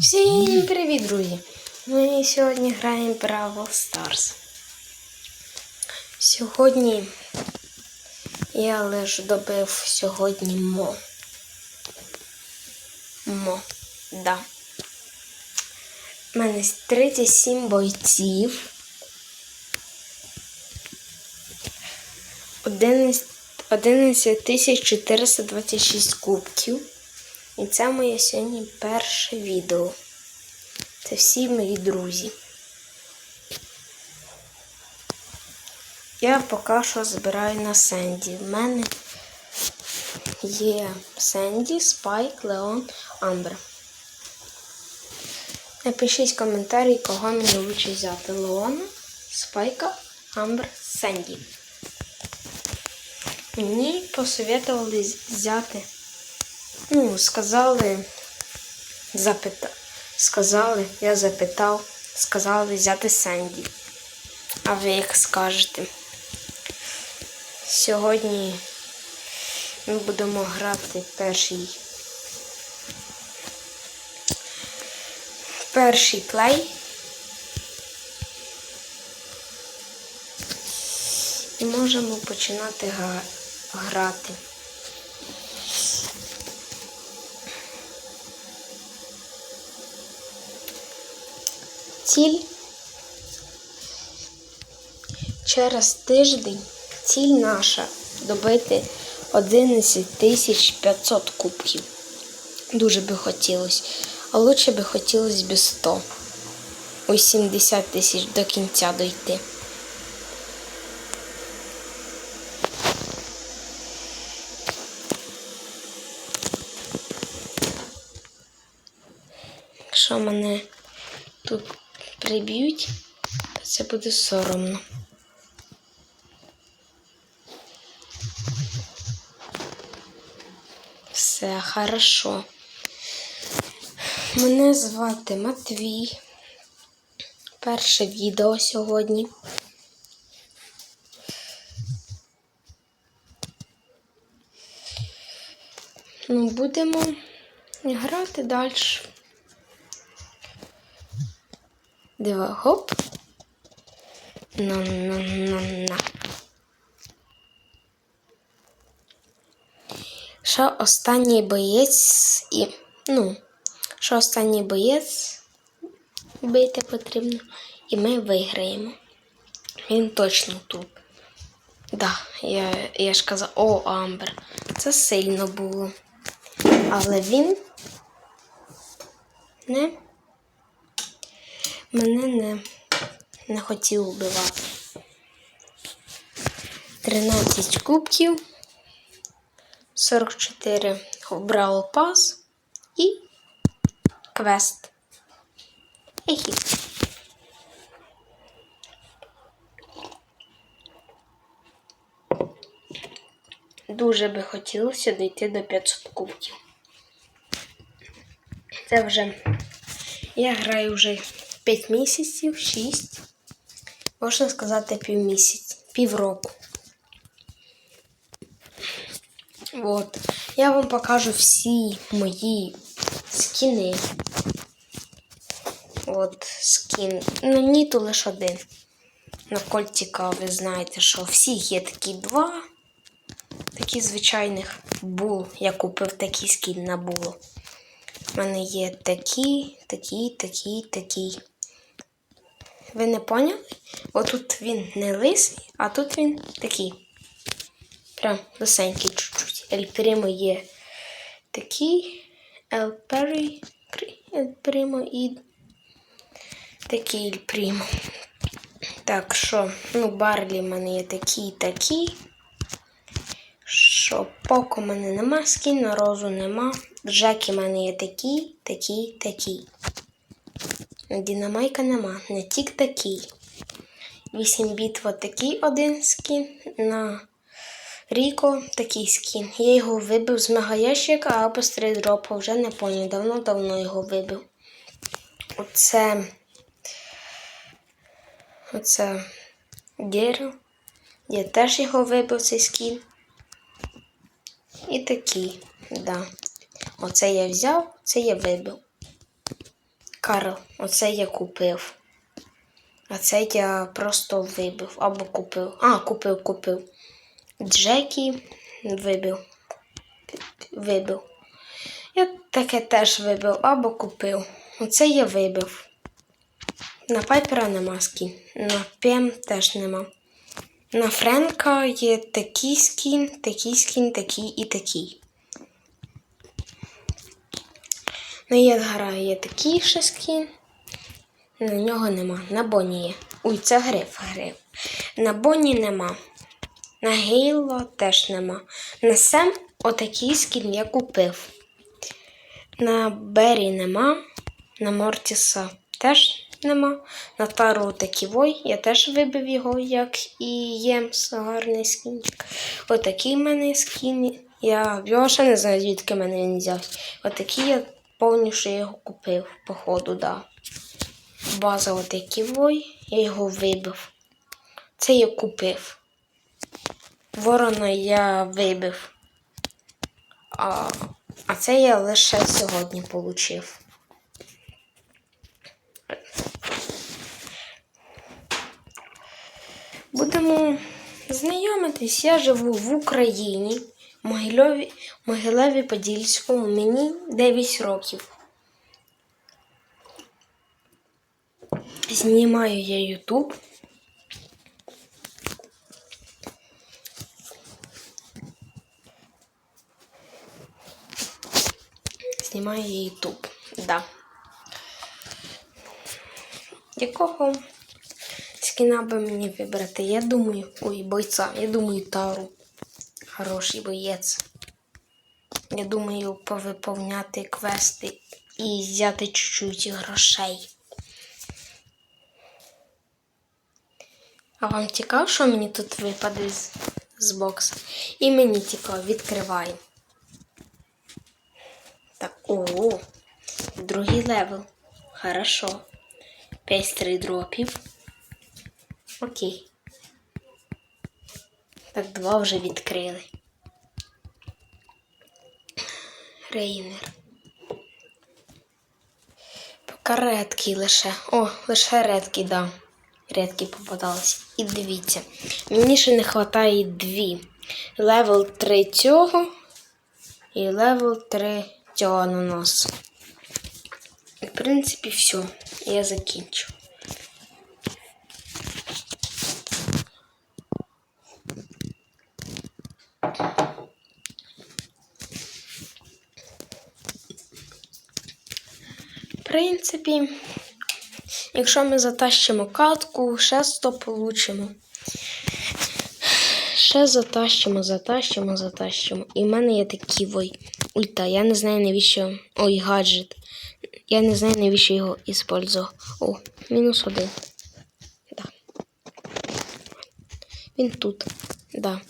Всім привіт, друзі! Ми сьогодні граємо Бравл Stars. Сьогодні я лише добив сьогодні мо. Мо, да. У мене 37 бойців. 11 11 426 кубків. І це моє сьогодні перше відео. Це всі мої друзі. Я поки що збираю на Сенді. В мене є Сенді, Спайк, Леон, Амбер. Напишіть коментарі, кого мені лучше взяти. Леона, Спайка, Амбер, Сенді. Мені посоветували взяти. Ну, сказали, запита... сказали, я запитав, сказали взяти Сенді. А ви як скажете? Сьогодні ми будемо грати перший. Перший плей. І можемо починати грати. Ціль через тиждень ціль наша добити 11 500 кубків. Дуже би хотілося. А лучше би хотілося б 100. Ось 70 тисяч до кінця дойти. Якщо мене тут приб'ють, це буде соромно. Все хорошо. Мене звати Матвій. Перше відео сьогодні. Ну, будемо грати далі. Дива, гоп. На-на-на-на. Що останній боєць і. Ну, що останній боєць бити потрібно, і ми виграємо. Він точно тут. Да, я, я ж казав, о, Амбер. Це сильно було. Але він не мене не, не хотів вбивати. 13 кубків, 44 Brawl Pass і квест. Ехі. Дуже би хотілося дійти до 500 кубків. Це вже я граю вже 5 місяців, 6. Можна сказати півмісяць, півроку. От. Я вам покажу всі мої скіни. От скін. Ну, ніту лише один. На кольтіка ви знаєте, що всіх є такі два. Такі звичайних бул. Я купив такий скін на було. У мене є такі, такі, такі, такі. Ви не поняли? Отут він не лисий, а тут він такий. Прям лисенький чуть-чуть. Ель Примо є такий. Ель Перрі, Ель Примо і такий Ель Примо. Так що, ну, Барлі в мене є такі, такі. Що поко в мене нема, скін розу нема. Джеки в мене є такі, такі, такі. Дінамайка нема, не тік такий. 8 біт от такий один скін. На Ріко такий скін. Я його вибив з мегаящика або з трейдропу. Вже не пам'ятаю, давно-давно його вибив. Оце. Оце Геро. Я теж його вибив цей скін. І такий, да. Оце я взяв, це я вибив. Карл, оце я купив. А це я просто вибив або купив. А, купив, купив. Джекі вибив. Вибив. Я таке теж вибив або купив. Оце я вибив. На Пайпера нема скін. На Пем теж нема. На Френка є такий скін, такий скін, такий і такий. На Єдгара є такий ще скін. На нього нема. На Бонні є. Ой, це гриф, гриф. На Бонні нема. На Гейло теж нема. На Сем отакий скін я купив. На Бері нема. На Мортіса теж нема. На Тару такий я теж вибив його, як і Ємс, гарний скінчик. Отакий в мене скін. Я його ще не знаю, звідки мене він взяв. Отакий я повністю його купив, походу, да. База отакий вой, я його вибив. Це я купив. Ворона я вибив. А, а це я лише сьогодні отримав. Будемо знайомитись. Я живу в Україні, в Могилеві, Могилеві Подільському. Мені 9 років. Знімаю я Ютуб. Знімаю я Ютуб. Да. Якого скіна би мені вибрати? Я думаю. Ой, бойця, я думаю, Тару. Хороший боєць. Я думаю, повиповняти квести і взяти чуть-чуть грошей. А вам цікаво, що мені тут випаде з, з бокса? І мені цікаво, відкриваю. Так, ого, другий левел. Хорошо. 5-3 дропів. Окей. Так, два вже відкрили. Рейнер. Поки редкий лише. О, лише редкий, да. Редкі попадались. І дивіться, мені ще не вистачає дві. Левел 3 цього і левел 3 цього ананасу. В принципі, все. Я закінчу. Принципі, якщо ми затащимо катку, ще 100 получимо. Ще затащимо, затащимо, затащимо. І в мене є такий вой ульта. Я не знаю, навіщо. Ой, гаджет. Я не знаю, навіщо його іспользував. О, мінус один. Да. Він тут. Да.